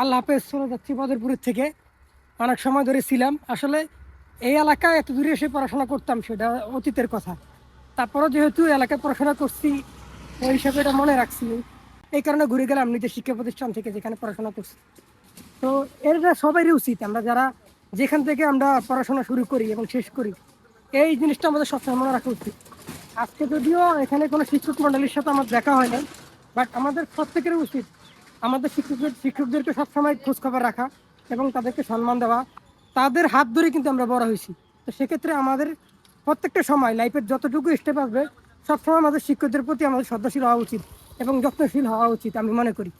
আল্লাহ হাফেজ চলে যাচ্ছি বদরপুরের থেকে অনেক সময় ধরে ছিলাম আসলে এই এলাকায় এত দূরে এসে পড়াশোনা করতাম, সেটা অতীতের কথা। তারপরও যেহেতু এলাকায় পড়াশোনা করছি, ওই হিসাবে এটা মনে রাখছি। এই কারণে ঘুরে গেলাম নিজের শিক্ষা প্রতিষ্ঠান থেকে যেখানে পড়াশোনা করছি। তো এটা সবারই উচিত, আমরা যারা যেখান থেকে আমরা পড়াশোনা শুরু করি এবং শেষ করি, এই জিনিসটা আমাদের সবসময় মনে রাখা উচিত। আজকে যদিও এখানে কোনো শিক্ষক মণ্ডলীর সাথে আমার দেখা হয় না বাট আমাদের প্রত্যেকের উচিত আমাদের শিক্ষকদের শিক্ষকদেরকে সবসময় খোঁজখবর রাখা এবং তাদেরকে সম্মান দেওয়া। তাদের হাত ধরে কিন্তু আমরা বড় হয়েছি। তো সেক্ষেত্রে আমাদের প্রত্যেকটা সময় লাইফের যতটুকু স্টেপ আসবে, সবসময় আমাদের শিক্ষকদের প্রতি আমাদের শ্রদ্ধাশীল হওয়া উচিত এবং যত্নশীল হওয়া উচিত আমি মনে করি।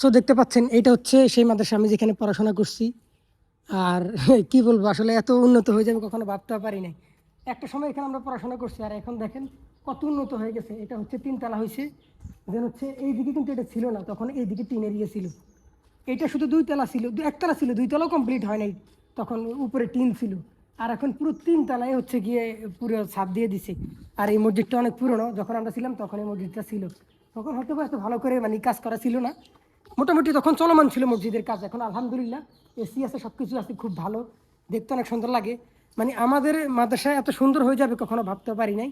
সো দেখতে পাচ্ছেন, এইটা হচ্ছে সেই মাদ্রাসা আমি যেখানে পড়াশোনা করছি। আর কি বলব, আসলে এত উন্নত হয়ে যাবে, কখনো ভাবতে পারি নাই। একটা সময় এখানে আমরা পড়াশোনা করছি, আর এখন দেখেন কত উন্নত হয়ে গেছে। এটা হচ্ছে তিনতলা হয়েছে দেন হচ্ছে এইদিকে কিন্তু এটা ছিল না, তখন এইদিকে টিনের ইয়ে ছিল। এটা শুধু দুই তলা ছিল একতলা ছিল, দুই তলাও কমপ্লিট হয় নাই, তখন উপরে টিন ছিল। আর এখন পুরো তিন তলায় হচ্ছে গিয়ে পুরো ছাপ দিয়ে দিছে। আর এই মসজিদটা অনেক পুরনো, যখন আমরা ছিলাম তখন এই মসজিদটা ছিল। তখন হয়তো এত ভালো করে মানে কাজ করা ছিল না। মোটামুটি তখন চলমান ছিল মসজিদের কাজ, এখন আলহামদুলিল্লাহ, এসি আছে সব কিছু আছে, খুব ভালো, দেখতে অনেক সুন্দর লাগে। মানে আমাদের মাদ্রাসায় এত সুন্দর হয়ে যাবে কখনো ভাবতে পারি নাই।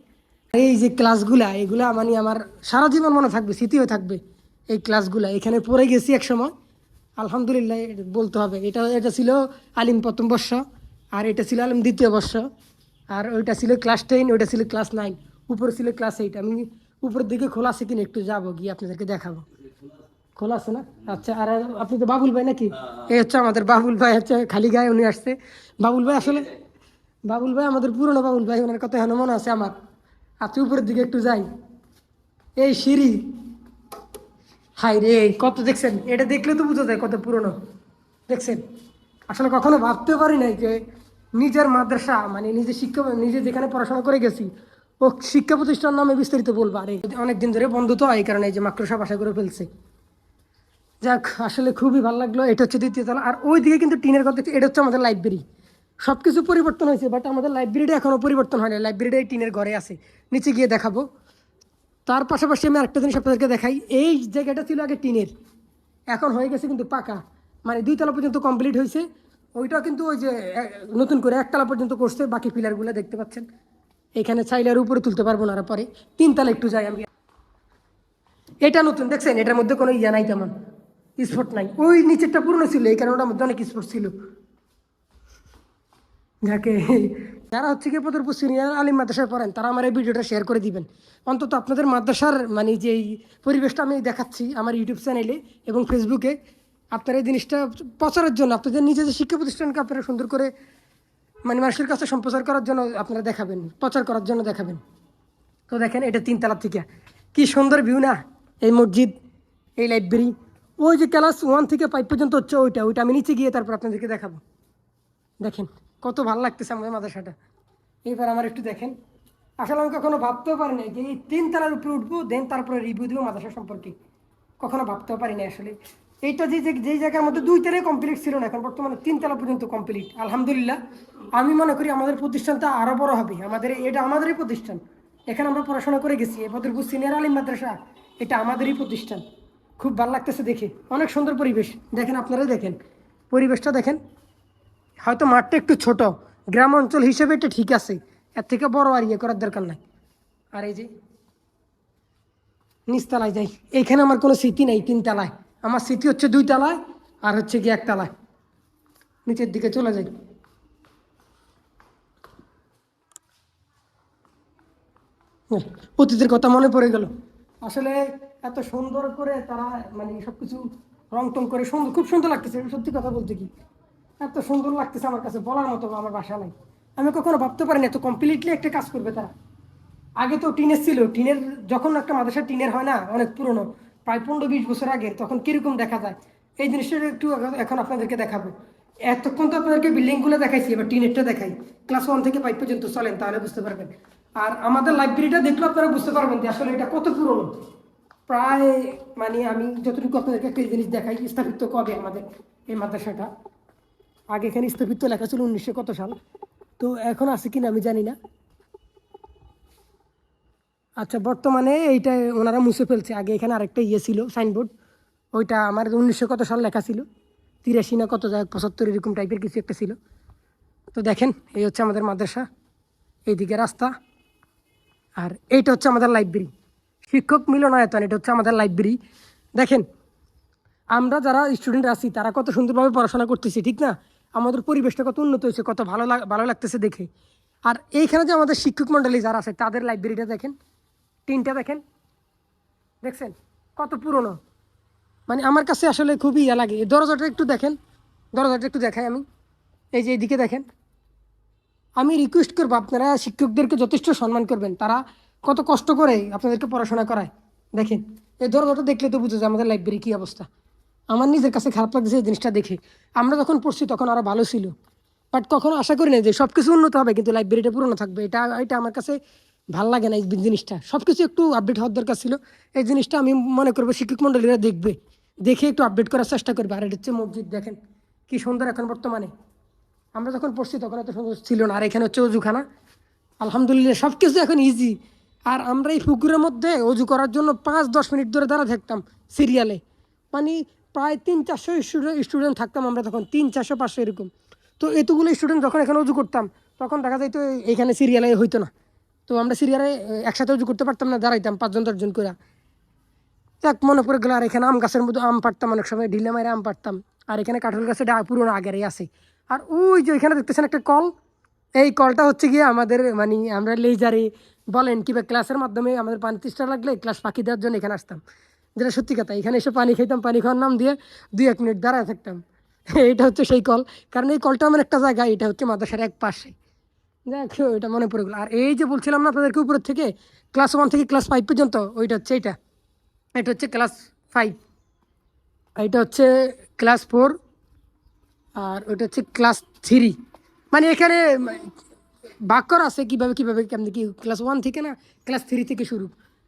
এই যে ক্লাসগুলা এগুলা মানে আমার সারা জীবন মনে থাকবে স্মৃতি হয়ে থাকবে এই ক্লাসগুলা। এখানে পড়ে গেছি এক সময়। আলহামদুলিল্লাহ বলতে হবে। এটা এটা ছিল আলিম প্রথম বর্ষ আর এটা ছিল আলিম দ্বিতীয় বর্ষ আর ওইটা ছিল ক্লাস টেন ওইটা ছিল ক্লাস নাইন। উপরে ছিল ক্লাস এইট। আমি উপরের দিকে খোলা আছে কিনা একটু যাব গিয়ে আপনাদেরকে দেখাবো। খোলা আছে না? আচ্ছা আর আপনি তো বাবুল ভাই নাকি? এই হচ্ছে আমাদের বাবুল ভাই হচ্ছে খালি গায়ে উনি আসছে। বাবুল ভাই আসলে বাবুল ভাই, আমাদের পুরনো বাবুল ভাই, ওনার কথা এখনও মনে আছে আমার। আচ্ছা উপরের দিকে একটু যাই। এই সিঁড়ি। হাই রে, কত দেখছেন? এটা দেখলে তো বোঝা যায় কত পুরনো। দেখছেন? আসলে কখনো ভাবতে পারি নাই যে নিজের মাদ্রাসা মানে নিজে শিক্ষা, নিজে যেখানে পড়াশোনা করে গেছি, ও শিক্ষা প্রতিষ্ঠান নামে বিস্তারিত বলব। আর অনেকদিন ধরে বন্ধ তো, এই কারণে এই যে মাকড়সা বাসা করে ফেলছে। যাক, আসলে খুবই ভালো লাগল। এটা হচ্ছে দ্বিতীয় তলা। আর ওই দিকে কিন্তু টিনের কথা, এটা হচ্ছে আমাদের লাইব্রেরি সব কিছু পরিবর্তন হয়েছে বাট আমাদের লাইব্রেরিটা এখনও পরিবর্তন হয়নি লাইব্রেরিটা টিনের ঘরে আছে। নিচে গিয়ে দেখাবো। তার পাশাপাশি আমি আরেকটা জিনিস আপনাদেরকে দেখাই। এই জায়গাটা ছিল আগে টিনের। এখন হয়ে গেছে কিন্তু পাকা। মানে দুই তলা পর্যন্ত কমপ্লিট হয়েছে। ওইটাও কিন্তু ওই যে নতুন করে একতলা পর্যন্ত করছে। বাকি পিলারগুলো দেখতে পাচ্ছেন। এখানে চাইলে আর উপরে তুলতে পারব না পরে। তিনতলা একটু যাই আমি। এটা নতুন, দেখছেন? এটার মধ্যে কোনো ইয়া নাই তেমন। স্পট নাই। ওই নিচেরটা পুরনো ছিল। এই কারণে ওটার মধ্যে অনেক স্পট ছিল। যাকে যারা হচ্ছে গিয়ে পদরপুর সিনিয়র আলিম মাদ্রাসায় পড়েন, তারা আমার এই ভিডিওটা শেয়ার করে দিবেন। অন্তত আপনাদের মাদ্রাসার মানে যেই পরিবেশটা আমি দেখাচ্ছি আমার ইউটিউব চ্যানেলে এবং ফেসবুকে আপনারা এই জিনিসটা প্রচারের জন্য, আপনাদের নিজেদের শিক্ষা প্রতিষ্ঠানকে আপনারা সুন্দর করে মানে মানুষের কাছে সম্প্রচার করার জন্য আপনারা দেখাবেন, প্রচার করার জন্য দেখাবেন। তো দেখেন, এটা তিনতলা থেকে। কি সুন্দর ভিউ না, এই মসজিদ, এই লাইব্রেরি ওই যে ক্লাস ওয়ান থেকে ফাইভ পর্যন্ত হচ্ছে ওইটা ওইটা আমি নিচে গিয়ে তারপর আপনাদেরকে দেখাবো। দেখেন কত ভালো লাগতেছে আমাদের মাদ্রাসাটা। এইবার আমার একটু দেখেন। আসলে আমি কখনো ভাবতেও পারি না যে এই তিন তলার উপরে উঠবো, দেন তারপরে রিভিউ দেবো মাদ্রাসা সম্পর্কে। কখনো ভাবতেও পারি না আসলে। এইটা যে যে- জায়গার মধ্যে দুই তলায় কমপ্লিট ছিল না, এখন বর্তমানে তিন তলা পর্যন্ত কমপ্লিট আলহামদুলিল্লাহ, আমি মনে করি আমাদের প্রতিষ্ঠানটা আরও বড় হবে। আমাদের এটা আমাদেরই প্রতিষ্ঠান। এখানে আমরা পড়াশোনা করে গেছি। এ বদরপুর সিনিয়র আলিম মাদ্রাসা, এটা আমাদেরই প্রতিষ্ঠান। খুব ভালো লাগতেছে দেখে। অনেক সুন্দর পরিবেশ। দেখেন আপনারাই দেখেন। পরিবেশটা দেখেন। হয়তো মাঠটা একটু ছোট। গ্রাম অঞ্চল হিসেবে এটা ঠিক আছে। এর থেকে বড় আর ইয়ে করার দরকার নাই। আর এই যে, নিচতলায় যাই। এইখানে আমার কোনো স্মৃতি নেই তিনতলায় আমার স্মৃতি হচ্ছে দুই তলায়, আর হচ্ছে কি একতলায় নিচের দিকে চলে যাই। অতীতের কথা মনে পড়ে গেল। আসলে এত সুন্দর করে তারা মানে সব কিছু রং টং করে সুন্দর খুব সুন্দর লাগতেছে। সত্যি কথা বলতে কি এত সুন্দর লাগতেছে আমার কাছে, বলার মতো আমার বাসা নাই। আমি কখনো ভাবতে পারিনি এত কমপ্লিটলি একটা কাজ করবে তারা। আগে তো টিনের ছিল টিনের যখন একটা মাদ্রাসা টিনের হয় না, অনেক পুরনো, প্রায় পনেরো বিশ বছর আগে তখন কীরকম দেখা যায়? এই জিনিসটা একটু এখন- এখন আপনাদেরকে দেখাবো। এতক্ষণ তো আপনাদেরকে বিল্ডিংগুলো দেখাইছি, এবার টিনেরটা দেখাই। ক্লাস ওয়ান থেকে ফাইভ পর্যন্ত চলেন, তাহলে বুঝতে পারবেন। আর আমাদের লাইব্রেরিটা দেখলে আপনারা বুঝতে পারবেন যে আসলে এটা কত পুরনো। প্রায় মানে আমি যতটুকু আপনাদেরকে একটা জিনিস দেখাই, স্থাপিত কবে আমাদের এই মাদ্রাসাটা। আগে এখানে স্থাপিত লেখা ছিল উনিশশো কত সাল? তো এখন আছে কিনা আমি জানি না। আচ্ছা বর্তমানে এইটা ওনারা মুছে ফেলছে। আগে এখানে আরেকটা ইয়ে ছিল সাইনবোর্ড। ওইটা আমার উনিশশো কত সাল লেখা ছিল। তিরাশি না কত হোক, পঁচাত্তর এরকম টাইপের কিছু একটা ছিল। তো দেখেন এই হচ্ছে আমাদের মাদ্রাসা এইদিকে রাস্তা। আর এইটা হচ্ছে আমাদের লাইব্রেরি। শিক্ষক মিলনায়তন এটা হচ্ছে আমাদের লাইব্রেরি। দেখেন আমরা যারা স্টুডেন্ট আছি তারা কত সুন্দরভাবে পড়াশোনা করতেছি ঠিক না? আমাদের পরিবেশটা কত উন্নত হয়েছে, কত ভালো ভালো লাগতেছে দেখে। আর এইখানে যে আমাদের শিক্ষক মণ্ডলী যারা আছে, তাদের লাইব্রেরিটা দেখেন টিনটা দেখেন। দেখছেন? কত পুরনো। মানে আমার কাছে আসলে খুবই ইয়া লাগে। দরজাটা একটু দেখেন। দরজাটা একটু দেখাই আমি। এই যে এইদিকে দেখেন। আমি রিকোয়েস্ট করব আপনারা শিক্ষকদেরকে যথেষ্ট সম্মান করবেন। তারা কত কষ্ট করে আপনাদেরকে পড়াশোনা করায়। দেখেন, এই দরজাটা দেখলে তো বুঝে যায় আমাদের লাইব্রেরি কী অবস্থা। আমার নিজের কাছে খারাপ লাগছে এই জিনিসটা দেখে। আমরা যখন পড়ছি তখন আরও ভালো ছিল। বাট কখনো আশা করি না যে সব কিছু উন্নত হবে, কিন্তু লাইব্রেরিটা পুরনো থাকবে। এটা এটা আমার কাছে ভালো লাগে না এই জিনিসটা। সব কিছু একটু আপডেট হওয়ার দরকার ছিল। এই জিনিসটা আমি মনে করব শিক্ষক মণ্ডলীরা দেখবে। দেখে একটু আপডেট করার চেষ্টা করবে। আর এটা হচ্ছে মসজিদ, দেখেন কি সুন্দর এখন বর্তমানে। আমরা যখন পড়ছি তখন এত সুন্দর ছিল না। আর এখানে হচ্ছে অজুখানা। আলহামদুলিল্লাহ সব কিছু এখন ইজি আর আমরা এই পুকুরের মধ্যে অজু করার জন্য পাঁচ দশ মিনিট ধরে দাঁড়া থাকতাম সিরিয়ালে মানে প্রায় তিন চারশো স্টুডেন্ট থাকতাম আমরা তখন, তিন চারশো পাঁচশো এরকম। তো এতগুলো স্টুডেন্ট যখন এখানে উজু করতাম, তখন দেখা যায় তো এইখানে সিরিয়ালে হইতো না। তো আমরা সিরিয়ালে একসাথে উজু করতে পারতাম না, দাঁড়াইতাম পাঁচজন, দশজন করে এক মনে পড়ে গেলো আর এখানে আম গাছের মধ্যে আম পাড়তাম, অনেক সময় ঢিলে মারে আম পাড়তাম। আর এখানে কাঁঠাল গাছে ডা পুরোনো আগেরই আছে। আর ওই যে এখানে দেখতেছেন একটা কল? এই কলটা হচ্ছে গিয়ে আমাদের মানে আমরা লেজারে বলেন কিংবা ক্লাসের মাধ্যমে আমাদের পানি তেষ্টা লাগলে ক্লাস ফাঁকি দেওয়ার জন্য এখানে আসতাম। যেটা সত্যি কথা, এখানে এসে পানি খাইতাম, পানি খাওয়ার নাম দিয়ে দুই এক মিনিট দাঁড়ায় থাকতাম। এটা হচ্ছে সেই কল। কারণ এই কলটা আমার একটা জায়গা, এটা হচ্ছে মাদ্রাসার এক পাশে। যাক, এটা মনে পড়ে গেলো। আর এই যে বলছিলাম না আপনাদেরকে উপরের থেকে ক্লাস ওয়ান থেকে ক্লাস ফাইভ পর্যন্ত, ওইটা হচ্ছে এইটা। এটা হচ্ছে ক্লাস ফাইভ এটা হচ্ছে ক্লাস ফোর আর ওইটা হচ্ছে ক্লাস থ্রি মানে এখানে ভাগ আছে কীভাবে কীভাবে, কেমনি কি ক্লাস ওয়ান থেকে না ক্লাস থ্রি থেকে শুরু।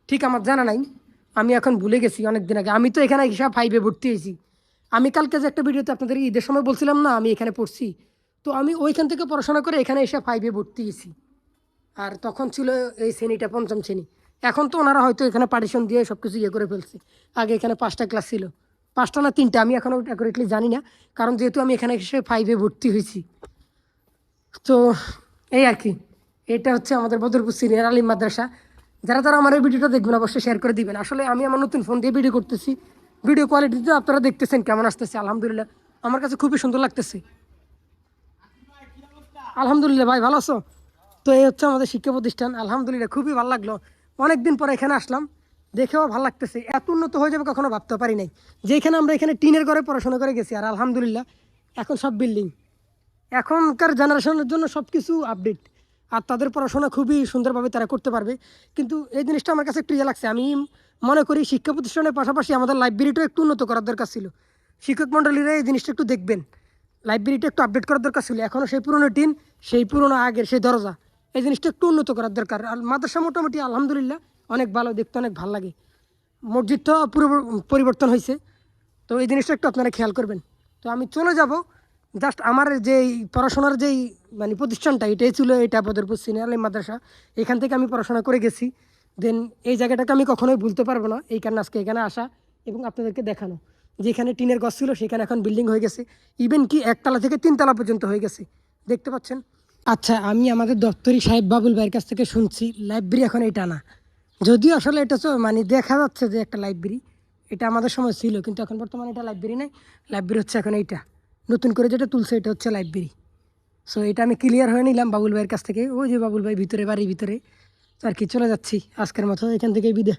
ঠিক আমার জানা নাই। আমি এখন ভুলে গেছি অনেক দিন আগে। আমি তো এখানে হিসাব ফাইভে ভর্তি হয়েছি। আমি কালকে যে একটা ভিডিওতে আপনাদের ঈদের সময় বলছিলাম না, আমি এখানে পড়ছি। তো আমি ওইখান থেকে পড়াশোনা করে এখানে এসে ফাইভে ভর্তি হয়েছি। আর তখন ছিল এই শ্রেণীটা পঞ্চম শ্রেণি। এখন তো ওনারা হয়তো এখানে পার্টিশন দিয়ে সব কিছু ইয়ে করে ফেলছে। আগে এখানে পাঁচটা ক্লাস ছিল। পাঁচটা না তিনটা, আমি এখনও অ্যাকুরেটলি জানি না। কারণ যেহেতু আমি এখানে এসে ফাইভে ভর্তি হয়েছি। তো এই আর কি। এটা হচ্ছে আমাদের বদরপুর সিনিয়র আলিম মাদ্রাসা। যারা যারা আমার এই ভিডিওটা দেখবেন, অবশ্যই শেয়ার করে দিবেন। আসলে আমি আমার নতুন ফোন দিয়ে ভিডিও করতেছি। ভিডিও কোয়ালিটিতে আপনারা দেখতেছেন কেমন আসতেছে, আলহামদুলিল্লাহ। আমার কাছে খুবই সুন্দর লাগতেছে। আলহামদুলিল্লাহ, ভাই ভালো আছো? তো এই হচ্ছে আমাদের শিক্ষা প্রতিষ্ঠান। আলহামদুলিল্লাহ, খুবই ভালো লাগল। অনেকদিন পরে এখানে আসলাম। দেখেও ভালো লাগতেছে। এত উন্নত হয়ে যাবে কখনো ভাবতে পারি নাই। যেখানে আমরা এখানে টিনের ঘরে পড়াশোনা করে গেছি, আর আলহামদুলিল্লাহ, এখন সব বিল্ডিং এখনকার জেনারেশনের জন্য সব কিছু আপডেট আর তাদের পড়াশোনা খুবই সুন্দরভাবে তারা করতে পারবে। কিন্তু এই জিনিসটা আমার কাছে একটু ইয়ে লাগছে। আমি মনে করি শিক্ষা প্রতিষ্ঠানের পাশাপাশি আমাদের লাইব্রেরিটাও একটু উন্নত করার দরকার ছিল। শিক্ষক মণ্ডলীরা এই জিনিসটা একটু দেখবেন। লাইব্রেরিটা একটু আপডেট করার দরকার ছিল। এখনও সেই পুরনো টিন সেই পুরনো আগের, সেই দরজা। এই জিনিসটা একটু উন্নত করার দরকার। আর মাদ্রাসা মোটামুটি আলহামদুলিল্লাহ অনেক ভালো, দেখতে অনেক ভালো লাগে। মসজিদটা পুরো পরিবর্তন হয়েছে। তো এই জিনিসটা একটু আপনারা খেয়াল করবেন। তো আমি চলে যাব। জাস্ট আমার যেই পড়াশোনার যেই মানে প্রতিষ্ঠানটা, এটাই ছিল, এটা বদরপুর সিনিয়র আলিম মাদ্রাসা। এখান থেকে আমি পড়াশোনা করে গেছি। দেন এই জায়গাটাকে আমি কখনোই ভুলতে পারব না। এই কারণে আজকে এখানে আসা এবং আপনাদেরকে দেখানো। যেখানে টিনের গছ ছিল, সেখানে এখন বিল্ডিং হয়ে গেছে। ইভেন কি একতলা থেকে তিনতলা পর্যন্ত হয়ে গেছে। দেখতে পাচ্ছেন? আচ্ছা আমি আমাদের দপ্তরি সাহেব বাবুল ভাইয়ের কাছ থেকে শুনছি লাইব্রেরি এখন এটা না। যদিও আসলে এটা মানে দেখা যাচ্ছে যে একটা লাইব্রেরি এটা আমাদের সময় ছিল, কিন্তু এখন বর্তমানে এটা লাইব্রেরি নাই। লাইব্রেরি হচ্ছে এখন এইটা। নতুন করে যেটা তুলছে, এটা হচ্ছে লাইব্রেরি সো এটা আমি ক্লিয়ার হয়ে নিলাম বাবুল ভাইয়ের কাছ থেকে। ওই যে বাবুল ভাই ভিতরে, বাড়ির ভিতরে। আর কি, চলে যাচ্ছি আজকের মতো। এখান থেকে বিদে